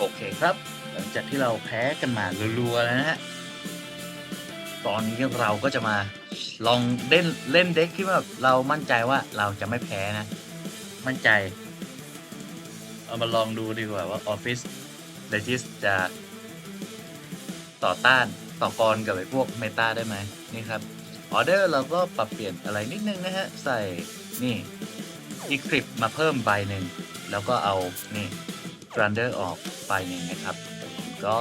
โอเคครับ หลังจากที่เราแพ้กันมารัวๆแล้วนะฮะ ตอนนี้เราก็จะมาลองเล่นเล่นเด็กที่แบบเรามั่นใจว่าเราจะไม่แพ้นะ มั่นใจ เอามาลองดูดีกว่าว่า Office Legis จะต่อต้านต่อกรกับไอ้พวกเมตาได้ไหมนี่ครับออเดอร์เราก็ปรับเปลี่ยนอะไรนิดนึงนะฮะ ใส่นี่ Eclipse มาเพิ่มใบหนึ่งแล้วก็เอานี่ รันเดอร์ออกไปหนึ่งนะครับ ก็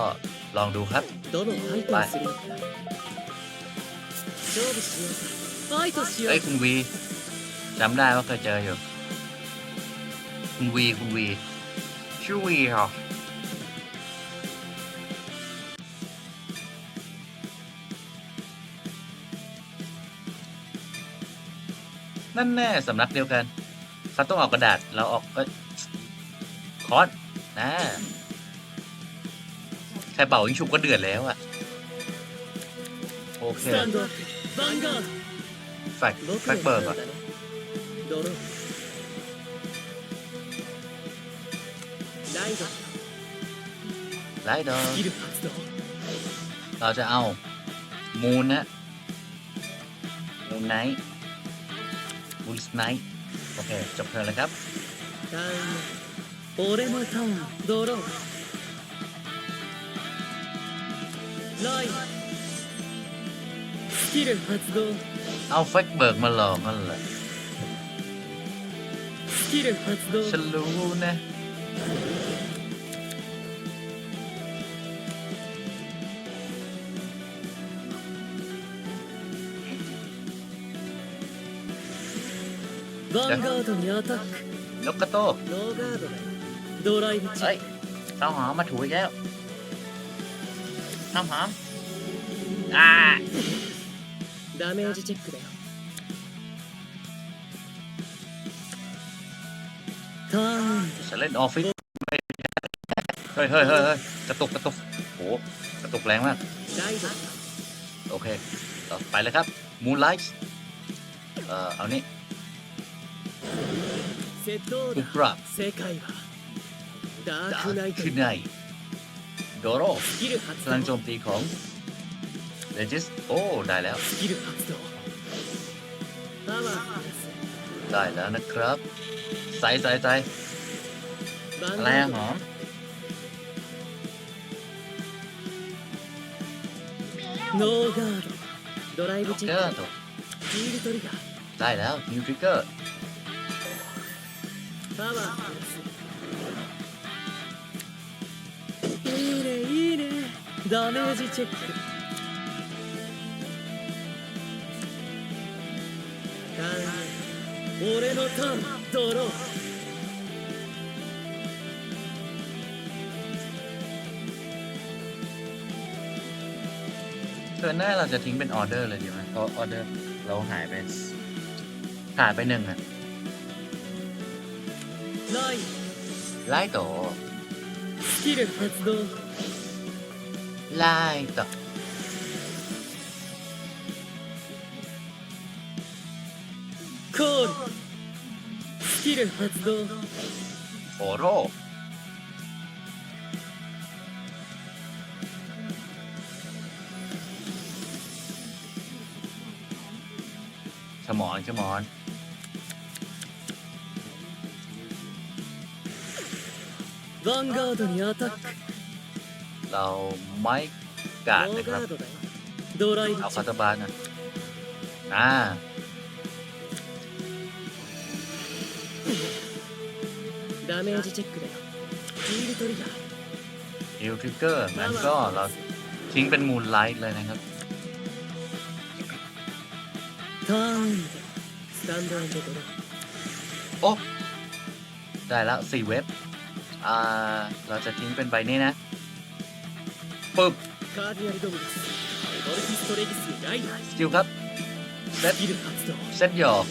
ลองดูครับไปเฮ้ยคุณวีจำได้ว่าเคยเจออยู่ คุณวีคุณวีชื่อวีเหรอนั่นแน่สำนักเดียวกันเขาต้องออกกระดาษ เราออกก็คอร์ส นะแค่เป่ายิงฉุบก็เดือดแล้วอะโอเคแฟกแฟกเบิร์กอะไลดอเราจะเอา มูนนะมูนไนท์มูนสไนท์โอเค จบเทิร์นแล้วครับ 俺のターンドローライドスキル発動 เอาแฟกเบิร์กมาหลอกนั่นแหละ スキル発動 ฉันรู้นะ ヴァンガードにアタック นกกระโตก ノーガードだよ ドライブチェ เฮ้ ッ ยข้าวหอมมาถูอีกแล้วข้าวหอมอ่า クダメージチェックだよターン ฉันเล่นออฟฟิศไม่เฮ้ยเฮ้ยเฮ้ยเฮ้ยกระตุกกระตุกโหกระตุกแรงมาก ライド โอเค ต่อไปเลยครับ มูนไลท์เอ่อ เอานี่ セットオー ทุ ダ ก ー ปรับ 正解はダー ดา クナイト คือในโดโร スキル発 พลังโจ 動 มตีของเลจิสโอ้ ได้แล้ว スキル発動パワープラス ได้แล้วนะครับ ใส่ใส่ใส่ ヴァン อะไร ガ อะ ー ห ド อม ノーガードドライブチェ เกอ ッ ร์ ク ตัว ヒールトリガー ได้แล้วนิวทริกเกอร์ パワー いいねいいねダメージチェックターン俺のターンドロー เทิร์นหน้าเราจะทิ้งเป็นออเดอร์เลยดีไหมเพราะออเดอร์เราหายไปหายไปหนึ่งอะ ライ ไล่ต่อ スキル発動 ไล่ต่อ コールスキル発動 โอโร่ชะมอนชะมอน ヴァンガードにアタック เราไม่กาด ノ นะ ー ครับ ガードだよドライブ เอา チェ คา ック ตาบานอ่ะอ่า ダメージチェックだよヒールトリガー ฮิลทริกเกอร์งั้นก็เราทิ้งเป็นมูนไลท์เลยนะครับ ターンスタンドアンドドロー โอ้ ได้แล้วสี่เว็บ เราจะทิ้งเป็นใบนี้นะปึ๊บสกิลครับเซตเซตหยอก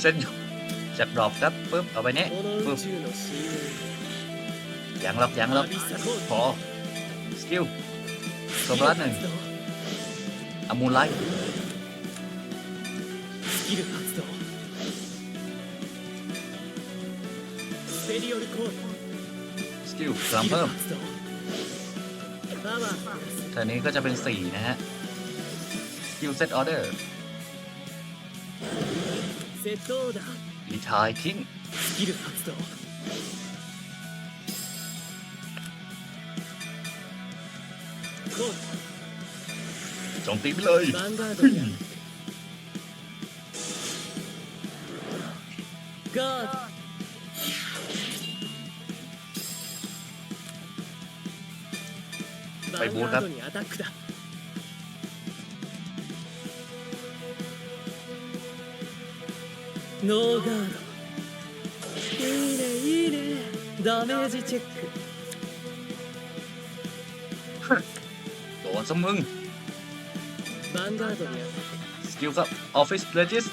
เซตหยอกจากดรอปครับปึ๊บเอาไปนี้ปึ๊บยังหรอกยังหรอกพอสกิลสมรัดหนึ่งอมูลไลท์ กิลพลังเพิ่มแต่นี้ก็จะเป็นสี่นะฮะสกิลเซตออเดอร์รีทายทิ้งจงตีไปเลยก ヴァンガード เฮ้ย にガードヴァンガードにアタックだノーガードいいねいいねダメージチェック โดนซะมึง ヴァンガードにアタッ สกิลครับออฟฟิศเลจิส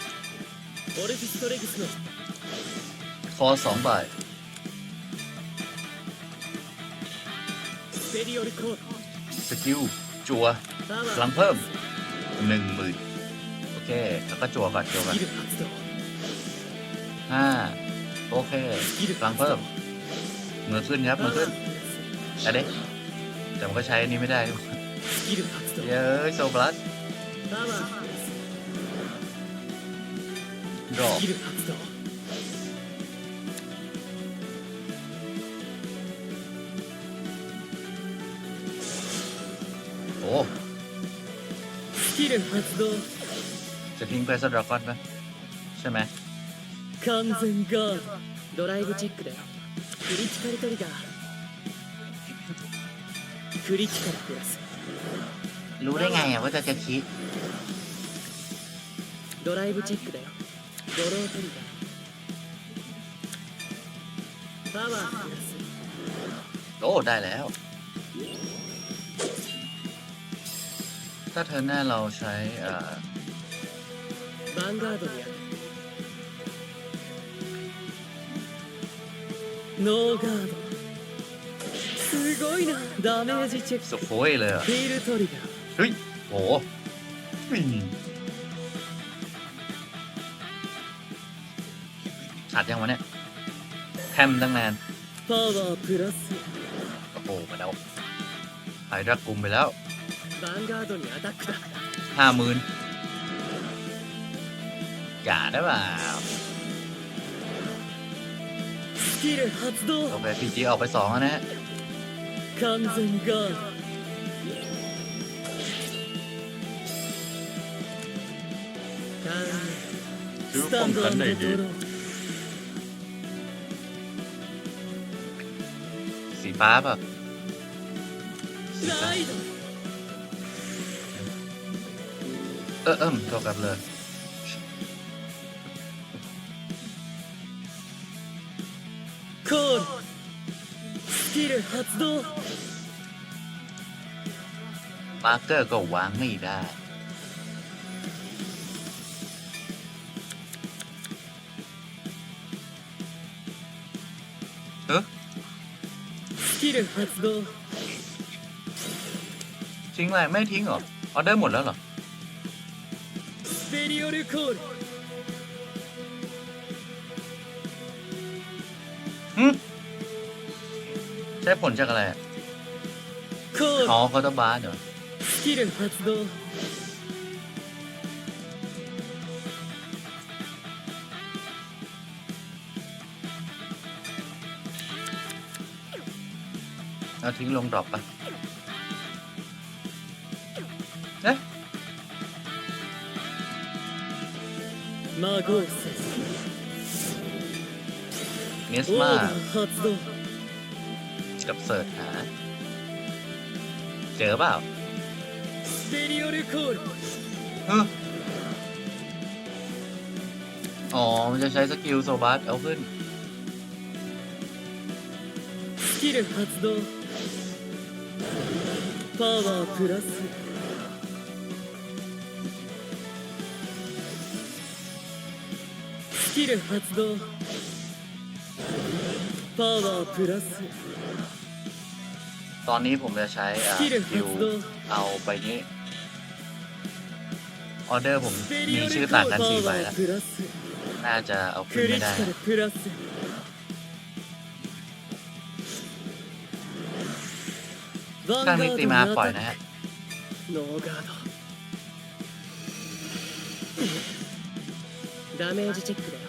クオルフィストレグスの คอสองใบ スペリオルコー สกิลจัวพลังเพิ่มหนึ่งหมื่นโอเค แล้วก็จัวก่อนจัวก่อนห้าโอเคพลังเพิ่มเหมือขึ้นครับเหมือขึ้นอันดแต่มันก็ใช้อันนี้ไม่ได้เย้ยโซบลัสรอ スキル発動 จะทิ้งเพสดรากอนไหมใช่ไหม 完全ガードドライブチェックだよクリティカルトリガークリティカルプラス รู้ได้ไงอ่ะว่าจะจะคิด ドライブチェックだよドロートリガーパワープラス โอ้ ได้แล้ว ถ้าเธอหน้าเราใช้เอ่อ ヴァンガードにあるノーガードすごいなダメージチェッ ส ク โฟยเลยเหรอ ヒールトリガー เฮ้ยโหอืมอัดยังวะเนี่ยแทมตั้งนาน パワープラス โอ้โหมาแล้วหายรักกลุ่มไปแล้ว ห้าหมื่นกาได้ป่าเอาไปพีจีออกไปสองนะฮะถือป้องกันได้ดีสีฟ้าป่ะ เออเอิ่มโทรกลับเลย コールスキル発動 มาร์เกอร์ก็วางไม่ได้ เออ スキル発動 ทิ้งอะไรไม่ทิ้งเหรอ ออเดอร์หมดแล้วเหรอ スペリオルコール หึใช้ผลจากอะไรอะ コール อ๋อคอร์ตบาร์เหรอ スキル発動 เอาทิ้งลงดรอปปะ 魔合成 เนส オー มา ダー発動 กับเสิร์ชหา เจอเปล่า スペリオルコール เฮ้ออ๋อ มันจะใช้สกิลโซบัสเอาขึ้น スキル発動パワープラス キル発動パワープラスตอนนี้ผมจะใช้อ่าสกิลคิวเอาไปนี้ออเดอร์ผมมีชื่อต่างกันสี่ใบแล้วน่าจะเอาขึ้นไม่ได้ครั้างนี้ตีมาปล่อยนะฮะดาเダメージチェックだ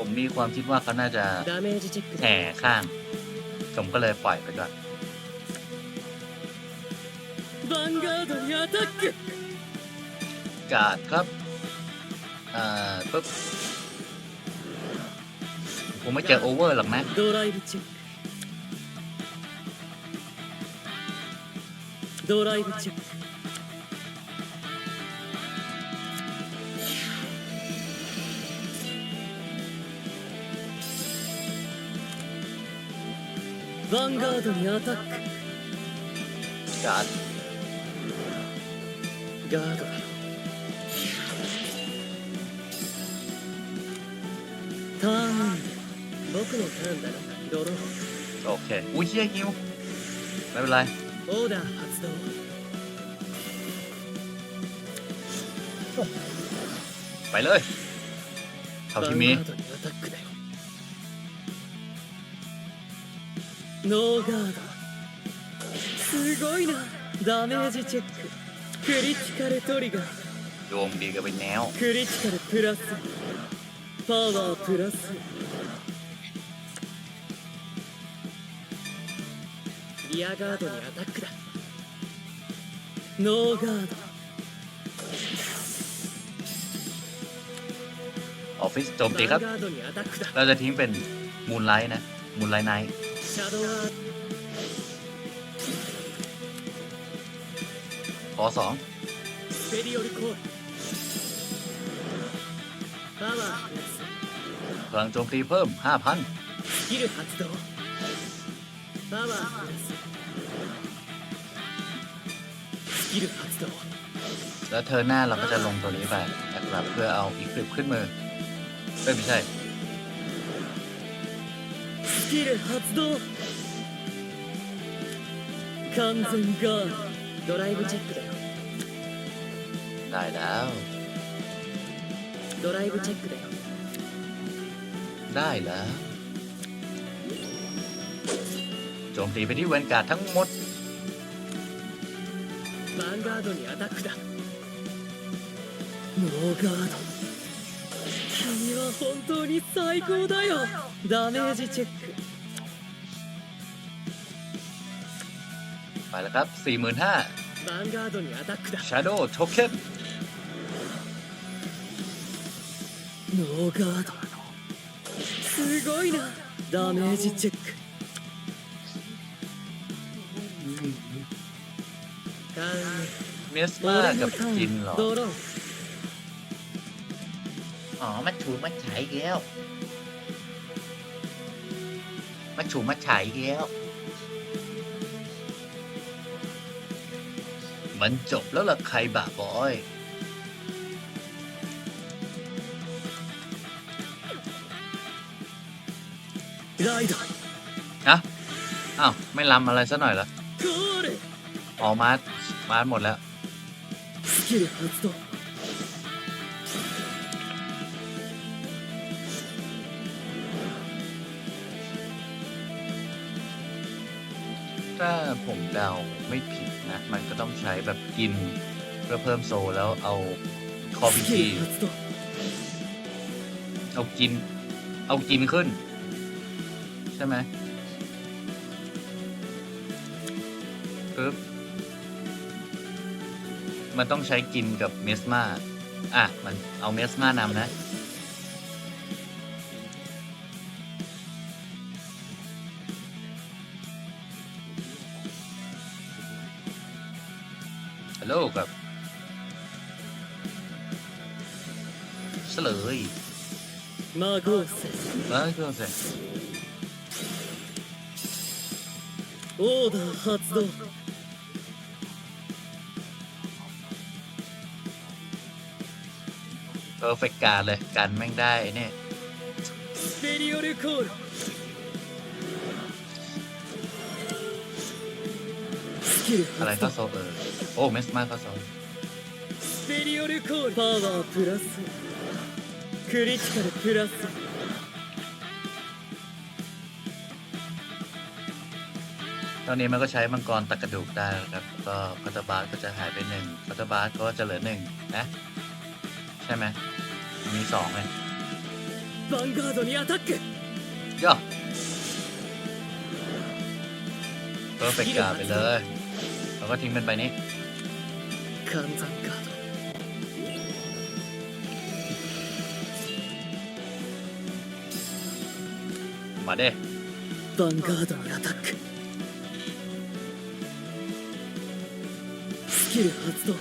ผมมีความคิดว่าเขาน่าจะ ダメージチェックだ แห่ よ ข้าง ผมก็เลยปล่อยไปก่อน ヴァンガードにアタック การ์ดครับอ่าปุ๊บผมไม่เจอโอเวอร์หรอกนะ ドライブチェック ヴァンガードにアタック การ์ด ガードだよターン僕のターンだなドロー โอเค อุ้ยเฮียฮิวไม่เป็นไร オーダー発動 ไปเลยเท่า ヴァ ที่ ン มี ノーガードすごいなダメージチェッククリティカルトリガー ดวงดีกันไปแนว クリティカルプラスパワープラスリアガードにアタックだノーガード ออฟฟิศโจม ヴ ตีครับ ァンガードにアタックだ เราจะทิ้งเป็นมูนไลท์นะ มูนไลท์ไนท์ シャドウアー ขอสองพลังโจมตีเพิ่ม 5,000กิแล้วเธอหน้าเราก็จะลงตัวนี้ไปแะครับเพื่อเอาอีกกลิบขึ้นมือไม่ใช่ キル発動完全ガードドライブチェックだよ ได้แล้ว ドライブチェックだよ ได้แล้ว โจมตีไปที่เวนการ์ดทั้งหมด ヴァンガードにアタックだノーガード 君は本当に最高だよダメージチェック ไปแล้วครับ 45,000 ヴァンガードにアタックだ Shadow Token ノーガードすごいなダメージチェックターン เมสมา 俺 กับ のタ จิน ー เหรอ ンドロー อ๋อมาถูมาฉายอีกแล้วมาถูมาฉายอีกแล้ว มันจบแล้วล่ะใครบ่าบอย ライド นะอ้าว ไม่ลำอะไรซะหน่อยเหรอ ゴール ออกมาร์มาร์หมดแล้ว スキル発動 ถ้าผมเดาไม่ผิดนะ มันก็ต้องใช้แบบกินเพื่อเพิ่มโซแล้วเอาคอพิทีเอากิน เอากินขึ้น ใช่ไหมปึ๊บมันต้องใช้กินกับเมสมาอะ มันเอาเมสมานำนะ โหลกับเฉลย 魔合成 แล้วก็เสร็จ オーダー発動 เพอร์เฟกการเลย กันแม่งได้เนี่ย スペリオルコールスキル อะไร 発 เข้า 動 โซเออ โอ้เมสมาเข้าโซ スペリオルコールパワープラスクリティカルプラス อ ตอนนี้มันก็ใช้มังกรตักกระดูกได้แล้วครับ ก็คาตาบาสก็จะหายไปหนึ่งคาตาบาสก็จะเหลือหนึ่งนะ ใช่ไหมมีสองเลย ヴァンガードにアタック ย่อเพอร์เฟกต์การ์ดไปเลย แล้วก็ทิ้งเป็นใบนี้ 簡単かมาเด้ヴァンガードにアタックスキル発動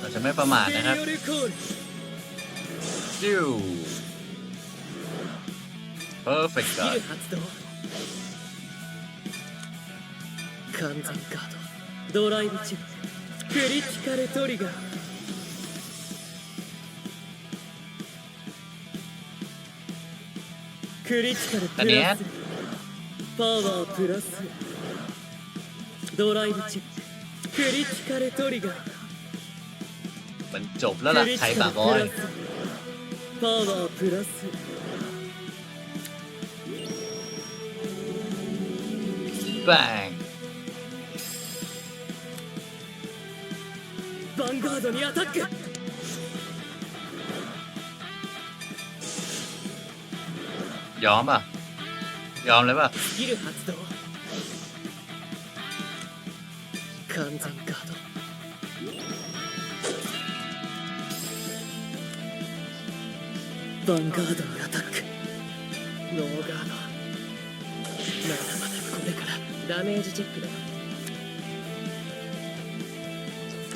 เราจะไม่ประมาทนะครับจิ้ว perfect สกิ guard ル発動完全ガードドライブチェッククリティカルトリガークリティカルプラスパワープラスドライブチェッククリティカルトリガー มันจบแล้วล่ะ クリ ใคร ティカ ปา ル กบอย プラスパワープラス แบ ァンガードにアタック ยอมป่ะ ยอมเลยป่ะ スキル発動完全ガードヴァンガードにアタックノーガードまだまだこれからダメージチェックだ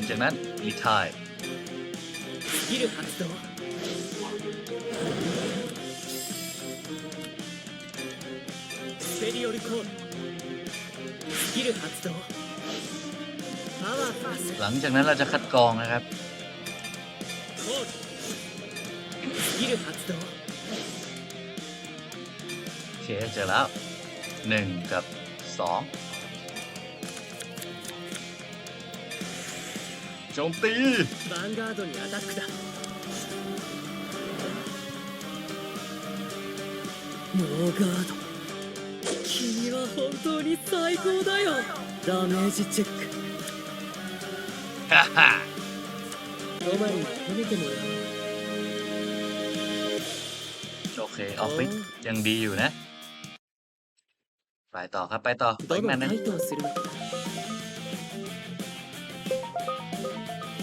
ลังจากนั้นมีทายหลังจากนั้นเราจะคัดกรองนะครับコールスอเคจะแล้ว 1 กับ 2 จมตี ヴァンガードにアタックだノーガード君は本当に最高だよダメージチェック ฮ่าฮ่า ロマリに褒めてもら โอเค ออฟฟิศยังดีอยู่นะ ไปต่อครับ ไปต่อ おう ไปอีก ど แม の นหนึง タイトをするのか